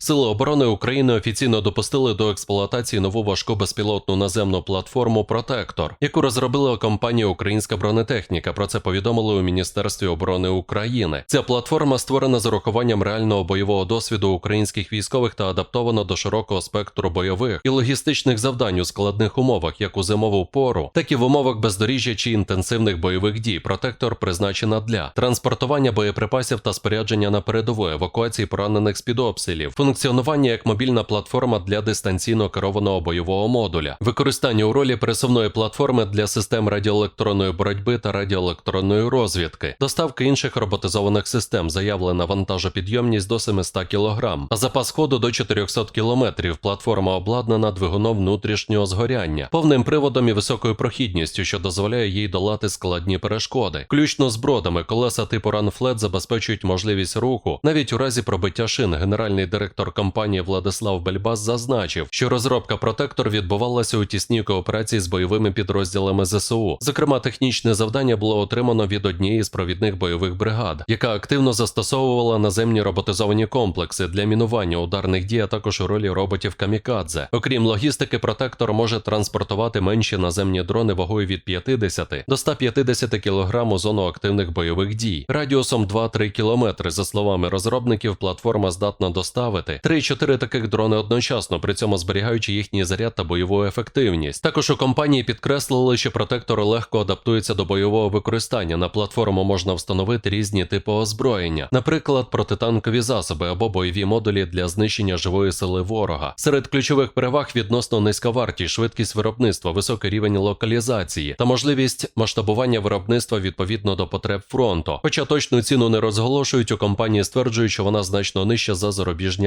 Сили оборони України офіційно допустили до експлуатації нову важку безпілотну наземну платформу Протектор, яку розробила компанія Українська бронетехніка. Про це повідомили у Міністерстві оборони України. Ця платформа створена з урахуванням реального бойового досвіду українських військових та адаптована до широкого спектру бойових і логістичних завдань у складних умовах, як у зимову пору, так і в умовах бездоріжжя чи інтенсивних бойових дій. Протектор призначена для транспортування боєприпасів та спорядження на передову, евакуації поранених з під обстрілів, функціонування як мобільна платформа для дистанційно керованого бойового модуля, використання у ролі пересувної платформи для систем радіоелектронної боротьби та радіоелектронної розвідки, доставки інших роботизованих систем, заявлена вантажопідйомність до 700 кг, а запас ходу до 400 км. Платформа обладнана двигуном внутрішнього згоряння, повним приводом і високою прохідністю, що дозволяє їй долати складні перешкоди. Включно з бродами, колеса типу Ранфлет забезпечують можливість руху навіть у разі пробиття шин. Генеральний директор компанії Владислав Бельбас зазначив, що розробка протектор відбувалася у тісній кооперації з бойовими підрозділами ЗСУ. Зокрема, технічне завдання було отримано від однієї з провідних бойових бригад, яка активно застосовувала наземні роботизовані комплекси для мінування ударних дій, а також у ролі роботів камікадзе. Окрім логістики, протектор може транспортувати менші наземні дрони вагою від 50 до 150 кг у зону активних бойових дій. Радіусом 2-3 км. За словами розробників, платформа здатна доставити 3-4 таких дрони одночасно, при цьому зберігаючи їхній заряд та бойову ефективність. Також у компанії підкреслили, що протектор легко адаптується до бойового використання. На платформу можна встановити різні типи озброєння, наприклад, протитанкові засоби або бойові модулі для знищення живої сили ворога. Серед ключових переваг відносно низька вартість, швидкість виробництва, високий рівень локалізації та можливість масштабування виробництва відповідно до потреб фронту. Хоча точну ціну не розголошують, у компанії стверджують, що вона значно нижча за зарубіжні